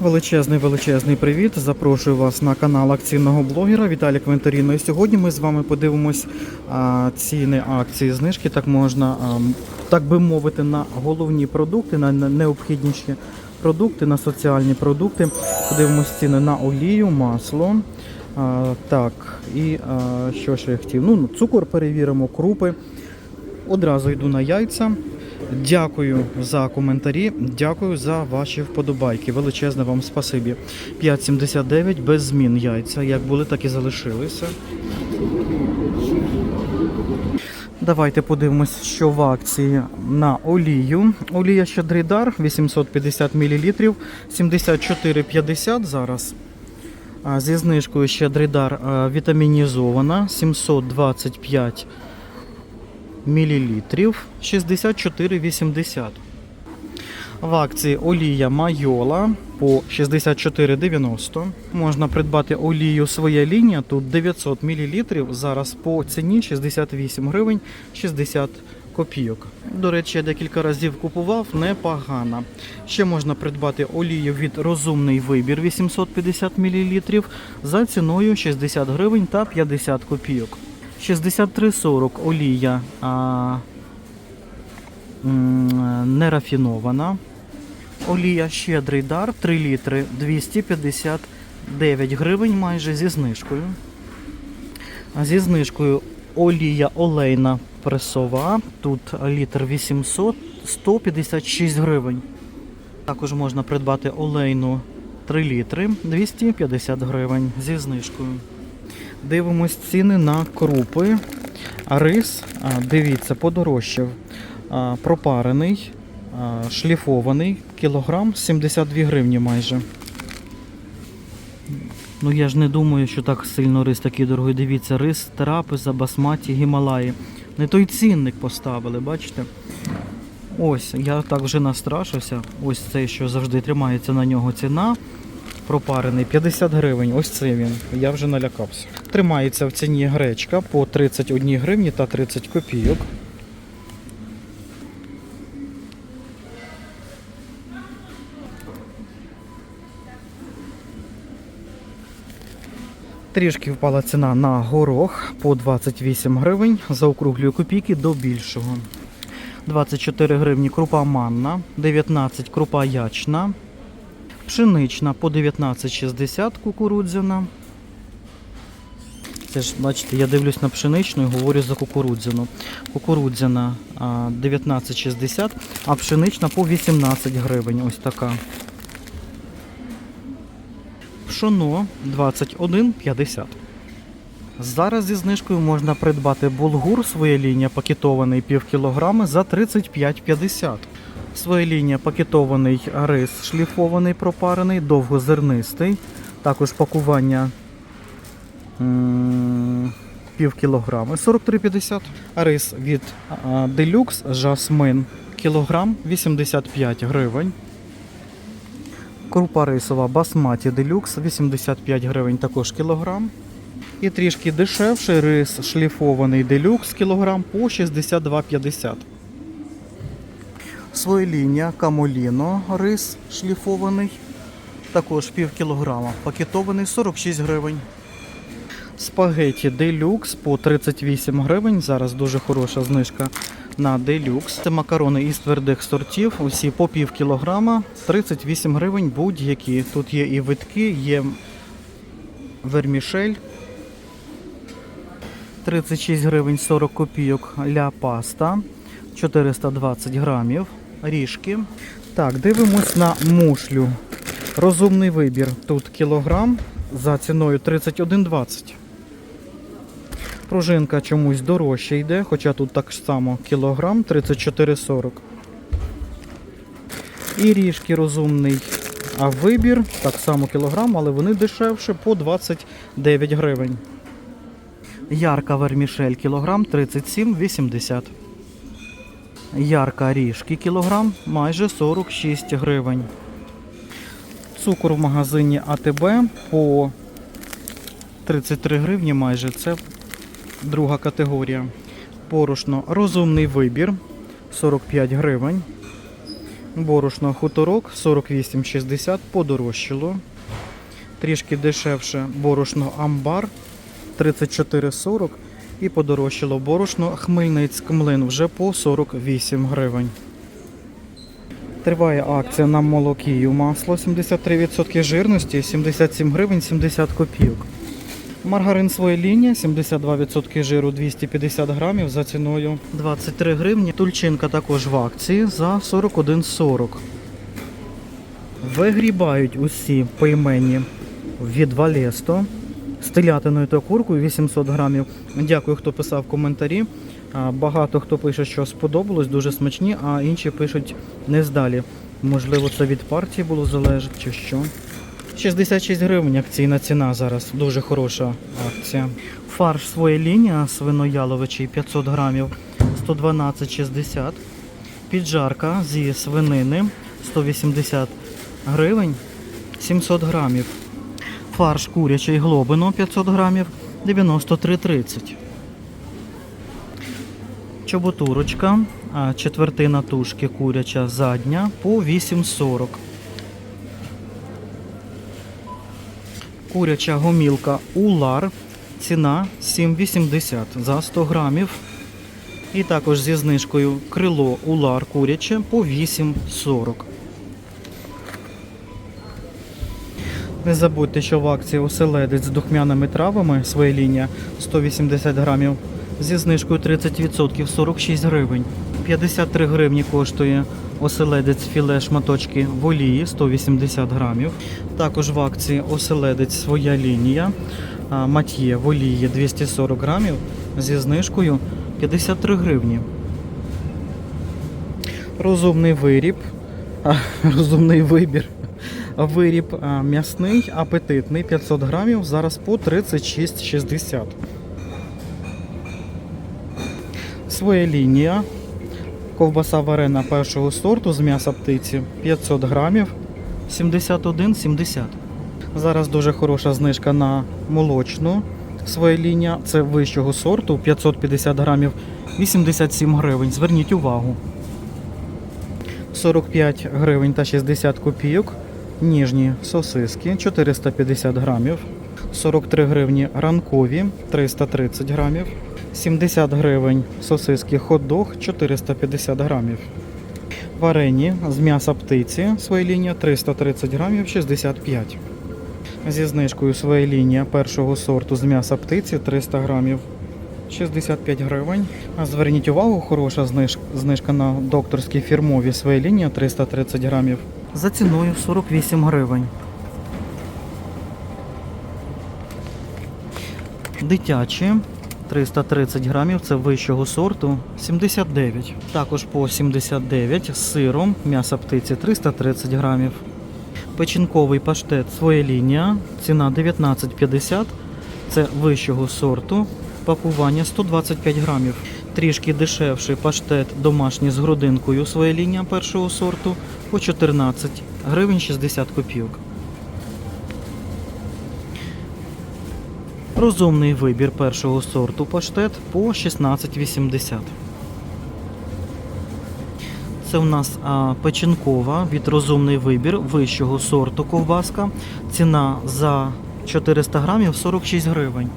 величезний величезний привіт. Запрошую вас на канал акційного блогера Віталія Квенторіно. І сьогодні ми з вами подивимось а, ціни акції знижки. Так можна, а, так би мовити, на головні продукти, на необхідніші продукти, на соціальні продукти. Подивимось ціни на олію, масло. А, так, і а, що ще я хотів? Ну, цукор перевіримо, крупи. Одразу йду на яйця. Дякую за коментарі, дякую за ваші вподобайки. Величезне вам спасибі. 5,79 без змін яйця. Як були, так і залишилися. Давайте подивимось, що в акції на олію. Олія Щедридар 850 мл, 74,50 зараз. Зі знижкою Щедридар а, вітамінізована 725 мілілітрів 64,80. В акції олія Майола по 64,90. Можна придбати олію своя лінія. Тут 900 мл. Зараз по ціні 68 гривень 60 копійок. До речі, я декілька разів купував, непогано. Ще можна придбати олію від розумний вибір 850 мл за ціною 60 гривень та 50 копійок. 63,40 олія а, нерафінована. Олія щедрий дар 3 літри 259 гривень майже зі знижкою. Зі знижкою олія олейна пресова. Тут літр 800 156 гривень. Також можна придбати олейну 3 літри 250 гривень зі знижкою. Дивимось ціни на крупи. Рис, дивіться, подорожчав. Пропарений, шліфований, кілограм 72 гривні майже. Ну я ж не думаю, що так сильно рис такий дорогий. Дивіться, рис тераписа, басматі, гімалаї. Не той цінник поставили, бачите? Ось, я так вже настрашився. Ось цей, що завжди тримається на нього ціна. Пропарений 50 гривень. Ось це він. Я вже налякався. Тримається в ціні гречка по 31 гривні та 30 копійок. Трішки впала ціна на горох по 28 гривень. Заокруглюю копійки до більшого. 24 гривні крупа манна, 19 крупа ячна, пшенична по 19,60 кукурудзяна. Це ж, бачите, я дивлюсь на пшеничну і говорю за кукурудзяну. Кукурудзяна 19,60, а пшенична по 18 гривень. Ось така. Пшоно 21,50. Зараз зі знижкою можна придбати булгур своя лінія пакетований пів кілограми за 35,50. Своя лінія пакетований рис шліфований пропарений, довгозернистий. Також пакування пів кілограми 43,50. Рис від Deluxe Жасмин кілограм 85 гривень. Крупа рисова басматі делюкс 85 гривень також кілограм. І трішки дешевший рис шліфований делюкс кілограм по 62,50. Своєління камоліно рис шліфований. Також пів кілограма. Пакетований 46 гривень. Спагеті делюкс по 38 гривень. Зараз дуже хороша знижка на делюкс. Це макарони із твердих сортів. Усі по пів кілограма. 38 гривень будь-які. Тут є і витки, є вермішель. 36 гривень 40 копійок ля паста. 420 грамів. Ріжки. Так, дивимось на мушлю. Розумний вибір. Тут кілограм за ціною 31,20. Пружинка чомусь дорожче йде, хоча тут так само кілограм 34,40. І ріжки розумний. А вибір так само кілограм, але вони дешевше по 29 гривень. Ярка вермішель кілограм 37,80. Ярка ріжки кілограм майже 46 гривень. Цукор в магазині АТБ по 33 гривні майже. Це друга категорія. Порошно розумний вибір 45 гривень. Борошно хуторок 48,60 подорожчало. Трішки дешевше борошно амбар 34,40 і подорожчало борошно Хмельницьк млин вже по 48 гривень. Триває акція на молокію масло 73% жирності 77 гривень 70 копійок. Маргарин своя лінія 72% жиру 250 грамів за ціною 23 гривні. Тульчинка також в акції за 41,40. Вигрібають усі пельмені від Валесто з та куркою 800 грамів. Дякую, хто писав коментарі. Багато хто пише, що сподобалось, дуже смачні, а інші пишуть не здалі. Можливо, це від партії було залежить чи що. 66 гривень акційна ціна зараз. Дуже хороша акція. Фарш своя лінія свинояловичий 500 грамів 112,60. Піджарка зі свинини 180 гривень 700 грамів. Фарш курячий глобино 500 грамів 93,30. Чоботурочка, четвертина тушки куряча задня по 8,40. Куряча гомілка Улар. Ціна 7,80 за 100 грамів. І також зі знижкою крило Улар куряче по 8,40. Не забудьте, що в акції оселедець з духмяними травами своя лінія 180 грамів зі знижкою 30% 46 гривень. 53 гривні коштує оселедець філе шматочки в олії 180 грамів. Також в акції оселедець своя лінія мат'є в олії 240 грамів зі знижкою 53 гривні. Розумний виріб, а, розумний вибір. Виріб м'ясний, апетитний 500 грамів, зараз по 36,60. Своя лінія. Ковбаса варена першого сорту з м'яса птиці 500 грамів 71,70. Зараз дуже хороша знижка на молочну. Своя лінія це вищого сорту 550 грамів 87 гривень. Зверніть увагу. 45 гривень та 60 копійок. Ніжні сосиски 450 грамів. 43 гривні ранкові 330 грамів. 70 гривень сосиски хот-дог 450 грамів. Варені з м'яса птиці своя лінія 330 грамів 65. Зі знижкою своя лінія першого сорту з м'яса птиці 300 грамів 65 гривень. Зверніть увагу, хороша знижка на докторській фірмові своя лінія 330 грамів за ціною 48 гривень. Дитячі 330 грамів, це вищого сорту 79. Також по 79 з сиром, м'яса птиці 330 грамів. Печінковий паштет своя лінія, ціна 19,50. Це вищого сорту. Пакування 125 грамів. Трішки дешевший паштет домашній з грудинкою своя лінія першого сорту по 14 гривень 60 копійок. Розумний вибір першого сорту паштет по 16,80. Це у нас печінкова від розумний вибір вищого сорту ковбаска. Ціна за 400 грамів 46 гривень.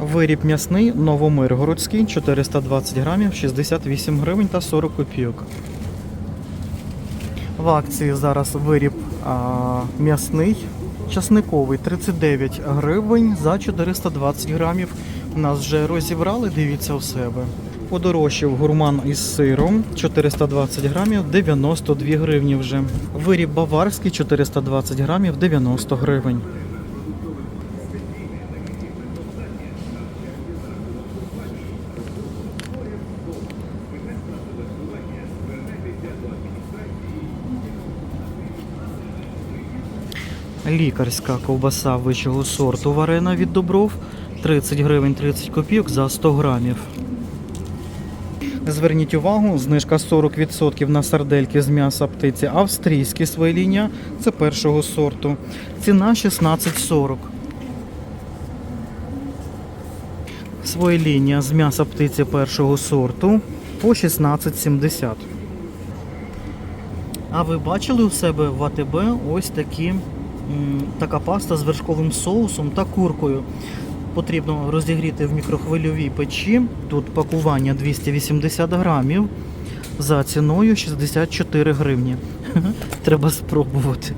Виріб м'ясний Новомиргородський 420 грамів 68 гривень та 40 копійок. В акції зараз виріб а, м'ясний часниковий 39 гривень за 420 грамів. Нас вже розібрали, дивіться у себе. Подорожчав гурман із сиром 420 грамів 92 гривні вже. Виріб баварський 420 грамів 90 гривень. Лікарська ковбаса вищого сорту варена від Добров 30 гривень 30 копійок за 100 грамів. Зверніть увагу, знижка 40% на сардельки з м'яса птиці австрійські своя. Це першого сорту. Ціна 16,40. Своя з м'яса птиці першого сорту по 16,70. А ви бачили у себе в АТБ ось такі, така паста з вершковим соусом та куркою. Потрібно розігріти в мікрохвильовій печі. Тут пакування 280 грамів за ціною 64 гривні. Треба спробувати.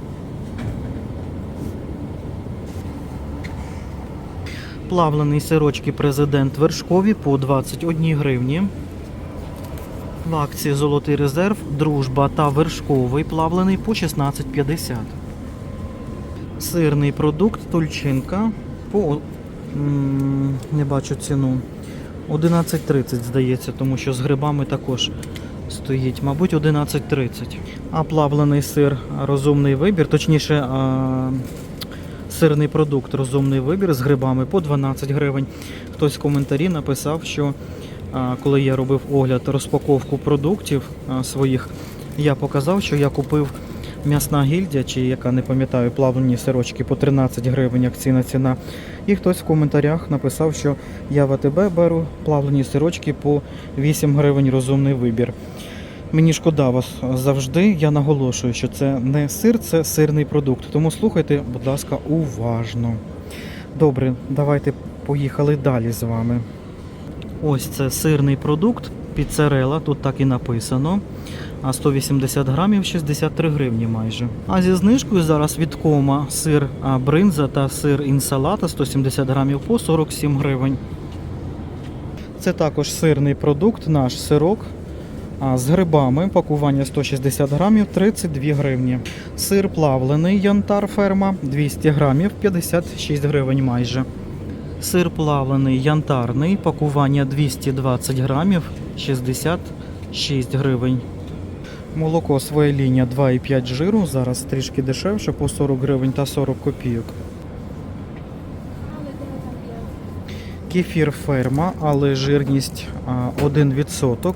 Плавлений сирочки президент вершкові по 21 гривні. В акції Золотий резерв, дружба та вершковий плавлений по 16,50. Сирний продукт тульчинка по не бачу ціну. 11.30 здається, тому що з грибами також стоїть, мабуть, 11.30. А плавлений сир розумний вибір, точніше, а, сирний продукт розумний вибір з грибами по 12 гривень. Хтось в коментарі написав, що а, коли я робив огляд розпаковку продуктів а, своїх, я показав, що я купив м'ясна гільдія, чи яка не пам'ятаю, плавлені сирочки по 13 гривень акційна ціна. І хтось в коментарях написав, що я в АТБ беру плавлені сирочки по 8 гривень розумний вибір. Мені шкода вас завжди. Я наголошую, що це не сир, це сирний продукт. Тому слухайте, будь ласка, уважно. Добре, давайте поїхали далі з вами. Ось це сирний продукт, піцерела, тут так і написано. А 180 грамів 63 гривні майже. А зі знижкою зараз від кома сир бринза та сир інсалата 170 грамів по 47 гривень. Це також сирний продукт, наш сирок. З грибами пакування 160 грамів 32 гривні. Сир плавлений янтар ферма 200 грамів 56 гривень майже. Сир плавлений янтарний, пакування 220 грамів 66 гривень. Молоко своя лінія 2,5 жиру, зараз трішки дешевше по 40 гривень та 40 копійок. Кефір ферма, але жирність 1%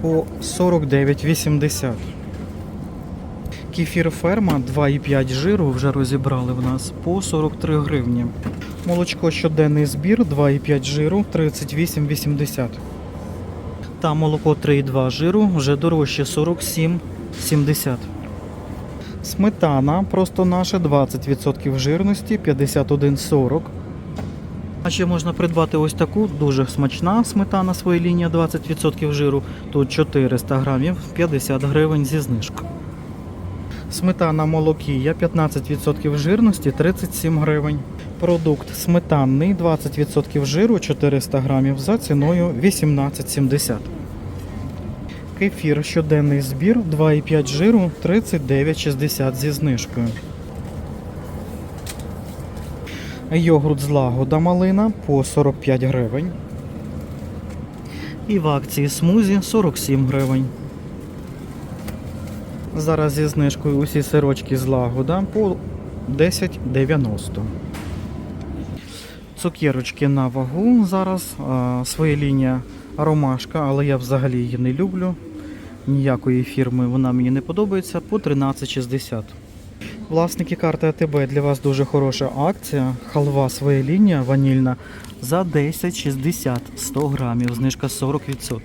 по 49,80. Кефір ферма 2,5 жиру вже розібрали в нас по 43 гривні. Молочко щоденний збір 2,5 жиру 38,80. Та молоко 3,2 жиру вже дорожче 47,70. Сметана просто наша 20% жирності 51,40. А ще можна придбати ось таку дуже смачна сметана своя лінія 20% жиру. Тут 400 грамів 50 гривень зі знижкою. Сметана молокія 15% жирності 37 гривень. Продукт сметанний 20% жиру 400 грамів за ціною 18,70. Кефір щоденний збір 2,5 жиру 39,60 зі знижкою. Йогурт з лагода малина по 45 гривень. І в акції смузі 47 гривень. Зараз зі знижкою усі сирочки з лагода по 10,90. Цукерочки на вагу зараз. А, своя лінія ромашка, але я взагалі її не люблю. Ніякої фірми вона мені не подобається по 13,60. Власники карти АТБ для вас дуже хороша акція. Халва своя лінія ванільна за 10,60 100 грамів, знижка 40%.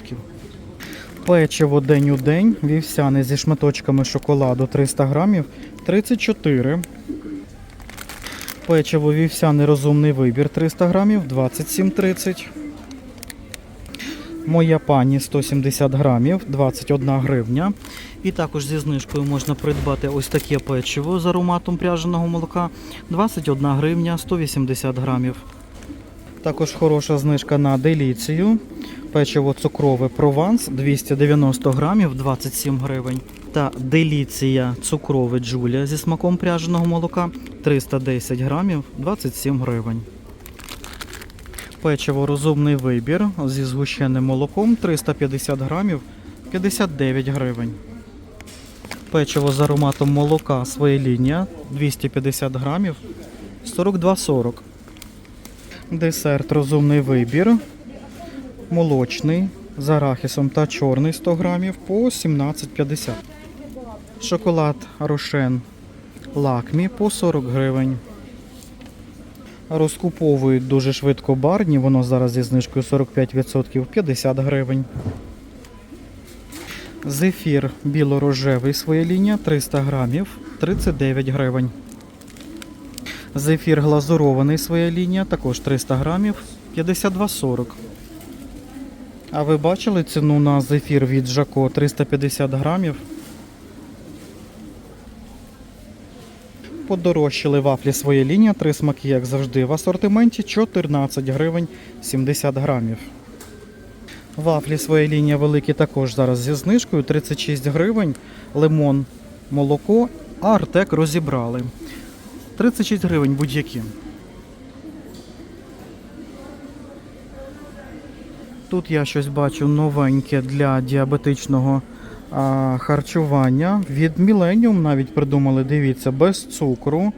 Печиво день у день, вівсяне зі шматочками шоколаду 300 грамів 34. Печиво вівсяний розумний вибір 300 грамів 27,30. Моя пані 170 грамів 21 гривня. І також зі знижкою можна придбати ось таке печиво з ароматом пряженого молока 21 гривня 180 грамів. Також хороша знижка на деліцію. Печиво цукрове Прованс 290 грамів 27 гривень. Та деліція цукрове Джулія зі смаком пряженого молока 310 грамів 27 гривень. Печиво розумний вибір зі згущеним молоком 350 грамів 59 гривень. Печиво з ароматом молока своя лінія 250 грамів 42,40. Десерт розумний вибір. Молочний з арахісом та чорний 100 грамів по 17,50. Шоколад Рошен Лакмі по 40 гривень. Розкуповують дуже швидко барні, воно зараз зі знижкою 45% 50 гривень. Зефір біло-рожевий своя лінія 300 грамів 39 гривень. Зефір глазурований своя лінія, також 300 грамів 52,40. А ви бачили ціну на зефір від Жако 350 грамів? Подорожчали вафлі своя лінія, три смаки, як завжди, в асортименті 14 гривень 70 грамів. Вафлі своя лінія великі також зараз зі знижкою 36 гривень, лимон, молоко, а Артек розібрали. 36 гривень будь-які. Тут я щось бачу новеньке для діабетичного харчування. Від Millennium навіть придумали, дивіться, без цукру.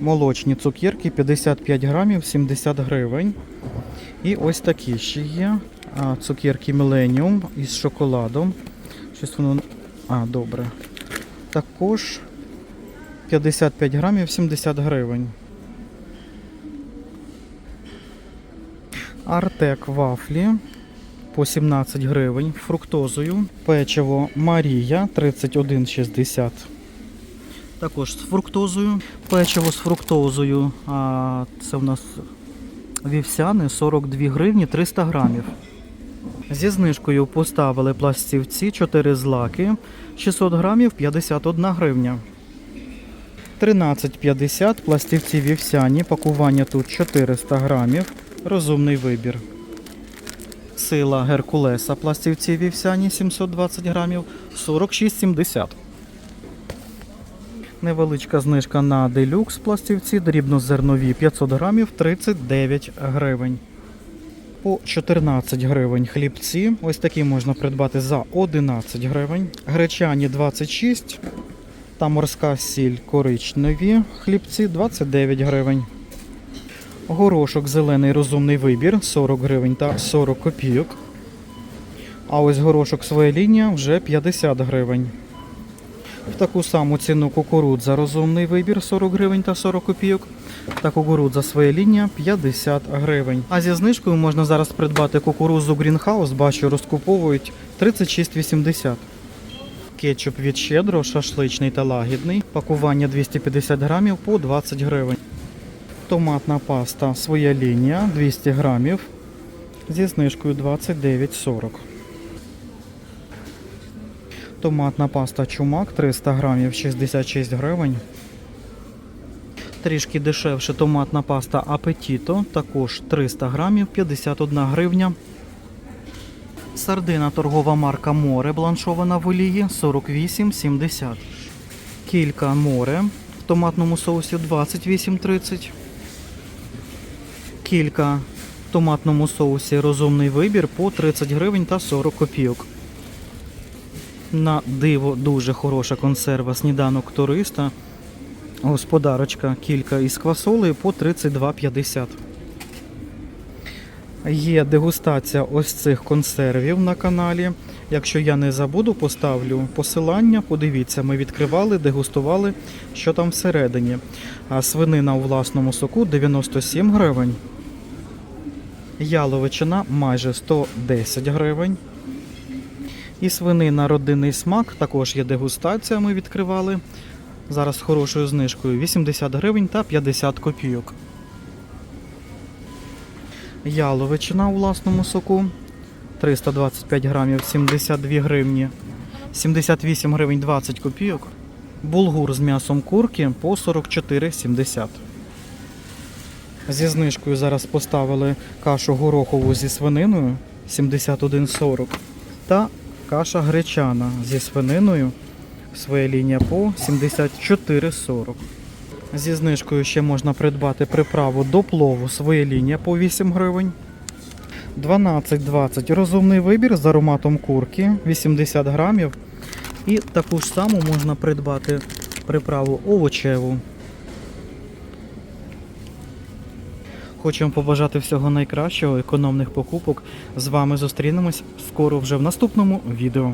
Молочні цукерки 55 грамів 70 гривень. І ось такі ще є. Цукерки Millennium із шоколадом. Щось воно. А, добре. Також 55 грамів 70 гривень. Артек вафлі по 17 гривень фруктозою. Печиво Марія 31,60. Також з фруктозою. Печиво з фруктозою. А, це у нас вівсяне 42 гривні 300 грамів. Зі знижкою поставили пластівці 4 злаки 600 грамів 51 гривня. 13,50 пластівці вівсяні, пакування тут 400 грамів. Розумний вибір. Сила Геркулеса пластівці вівсяні 720 грамів 46,70. Невеличка знижка на делюкс пластівці, дрібнозернові 500 грамів 39 гривень. По 14 гривень хлібці. Ось такі можна придбати за 11 гривень. Гречані 26 та морська сіль коричневі хлібці 29 гривень. Горошок зелений розумний вибір 40 гривень та 40 копійок. А ось горошок своя лінія вже 50 гривень. В таку саму ціну кукурудза розумний вибір 40 гривень та 40 копійок. Та кукурудза своя лінія 50 гривень. А зі знижкою можна зараз придбати кукурудзу Greenhouse, бачу, розкуповують 36,80. Кетчуп від щедро, шашличний та лагідний. Пакування 250 грамів по 20 гривень. Томатна паста своя лінія 200 грамів зі знижкою 29,40. Томатна паста чумак 300 грамів 66 гривень. Трішки дешевше томатна паста Апетіто, також 300 грамів 51 гривня. Сардина торгова марка Море бланшована в олії 48,70. Кілька море в томатному соусі 28,30. Кілька в томатному соусі розумний вибір по 30 гривень та 40 копійок. На диво дуже хороша консерва сніданок туриста. Господарочка кілька із квасолею по 32,50. Є дегустація ось цих консервів на каналі. Якщо я не забуду, поставлю посилання. Подивіться, ми відкривали, дегустували, що там всередині. А свинина у власному соку 97 гривень. Яловичина майже 110 гривень. І свинина родинний смак, також є дегустація, ми відкривали. Зараз з хорошою знижкою 80 гривень та 50 копійок. Яловичина у власному соку 325 грамів 72 гривні. 78 гривень 20 копійок. Булгур з м'ясом курки по 44,70. Зі знижкою зараз поставили кашу горохову зі свининою 71,40 та каша гречана зі свининою. Своя лінія по 74,40. Зі знижкою ще можна придбати приправу до плову своя лінія по 8 гривень. 12,20 розумний вибір з ароматом курки 80 грамів. І таку ж саму можна придбати приправу овочеву. Хочемо побажати всього найкращого, економних покупок. З вами зустрінемось скоро вже в наступному відео.